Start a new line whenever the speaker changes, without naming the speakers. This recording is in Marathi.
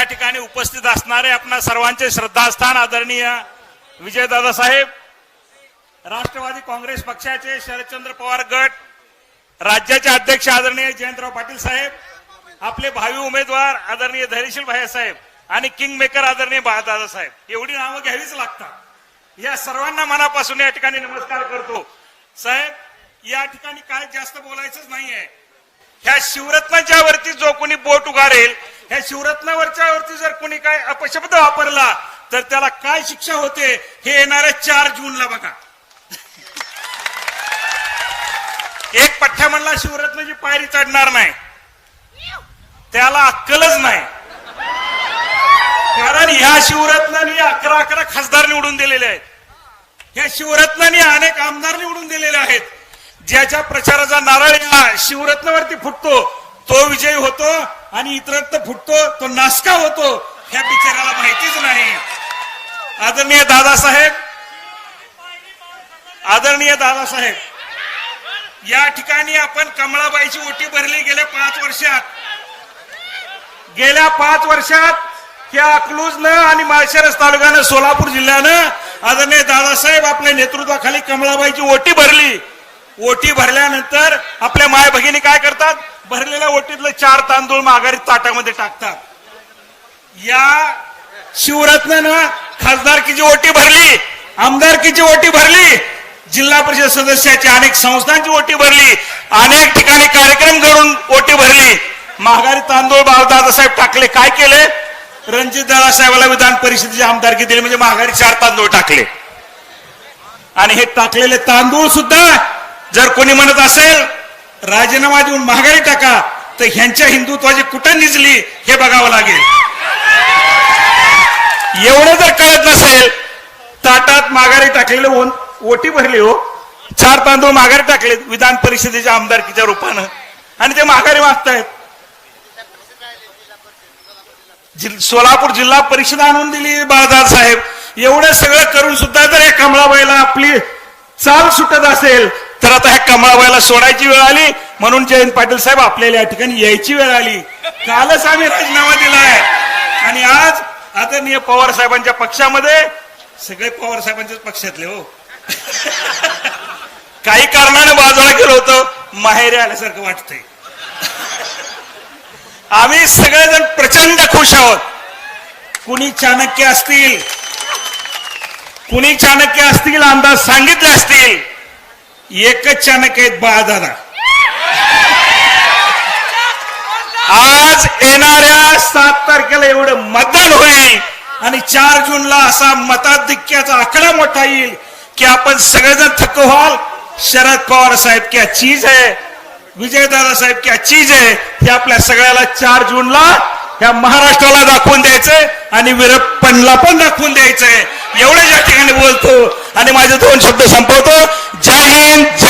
या ठिकाणी उपस्थित असणारे आपणा सर्वांचे श्रद्धास्थान आदरणीय विजयदादा साहेब राष्ट्रवादी काँग्रेस पक्षाचे शरदचंद्र पवार गट राज्याचे अध्यक्ष आदरणीय जयंतराव पाटील साहेब आपले भावी उमेदवार आदरणीय धैर्यशील भाई साहेब आणि किंग मेकर आदरणीय दादा साहेब. एवढी नावं घ्यावीच लागतात. या सर्वांना मनापासून या ठिकाणी नमस्कार करतो. साहेब या ठिकाणी काय जास्त बोलायचंच नाहीये. ह्या शिवरत्नाच्या वरती जो कोणी बोट उगारेल ह्या शिवरत्नावरच्या वरती जर कोणी काय अपशब्द वापरला तर त्याला काय शिक्षा होते हे येणाऱ्या चार जूनला बघा. एक पठ्ठ्या म्हणला शिवरत्नाची पायरी चढणार नाही त्याला अक्कलच नाही. कारण ह्या शिवरत्नाने अकरा अकरा खासदार निवडून दिलेले आहेत. ह्या शिवरत्नाने अनेक आमदार निवडून दिलेले आहेत. ज्याच्या प्रचाराचा नारळ या शिवरत्नावरती फुटतो तो विजयी होतो आणि इतरत्र फुटतो तो नासका होतो ह्या बिचाराला माहितीच नाही. आदरणीय दादासाहेब आदरणीय दादासाहेब या ठिकाणी आपण कमळाबाईची ओटी भरली गेल्या पाच वर्षात. गेल्या पाच वर्षात या अकलूजनं आणि माळशिरस तालुक्यानं सोलापूर जिल्ह्यानं आदरणीय दादासाहेब आपल्या नेतृत्वाखाली कमळाबाईची ओटी भरली. ओटी भरल्यानंतर आपल्या माय भगिनी काय करतात? भरलेल्या ओटीतले चार तांदूळ माघारी ताटामध्ये टाकतात. या शिवरत्नानं खासदारकीची ओटी भरली आमदारकीची ओटी भरली जिल्हा परिषद सदस्याची अनेक संस्थांची ओटी भरली अनेक ठिकाणी कार्यक्रम करून ओटी भरली. महागारी तांदूळ दादासाहेब टाकले काय केले? रणजित दादासाहेबाला विधान परिषदेची आमदारकी दिली म्हणजे महागारी चार तांदूळ टाकले. आणि हे टाकलेले तांदूळ सुद्धा जर कोणी म्हणत असेल राजीनामा देऊन महागाई टाका तर ह्यांच्या हिंदुत्वाची कुठं निजली हे बघावं लागेल. एवढं जर कळत नसेल ताटात माघारी टाकलेले होऊन ओटी भरली हो. चार तांदूळ माघारी टाकले विधान परिषदेच्या आमदारकीच्या रूपानं. आणि ते माघारी मागतायत. सोलापूर जिल्हा परिषद आणून दिली बाळदार साहेब. एवढं सगळं करून सुद्धा जर या कमळाबाईला आपली चाल सुटत असेल तर आता ह्या कमळाबाईला सोडायची वेळ आली. म्हणून जयंत पाटील साहेब आपल्याला या ठिकाणी यायची वेळ आली. कालच आम्ही राजीनामा दिलाय. आणि आज आदरणीय पवार साहेबांच्या पक्षामध्ये सगळे पवार साहेबांच्याच पक्षातले हो. काही कारणाने बाजूला गेलो होतो माहेरी आल्यासारखं वाटतंय. आम्ही सगळेजण प्रचंड खुश आहोत. कुणी चाणक्य असतील कुणी चाणक्य असतील अंदाज सांगितले असतील एकच चाणक्य आहेत बाळादादा. आज येणाऱ्या सात तारखेला एवढं मतदान होईल आणि चार जूनला असा मताधिक्याचा आकडा मोठा येईल की आपण सगळेजण थक्क व्हाल. शरद पवार साहेब क्या चीज आहे विजयदादा साहेब क्या चीज आहे हे आपल्या सगळ्याला चार जूनला या महाराष्ट्राला दाखवून द्यायचंय आणि विरप्पनला पण दाखवून द्यायचंय. एवढं या ठिकाणी बोलतो आणि माझे दोन शब्द संपवतो. जय हिंद जय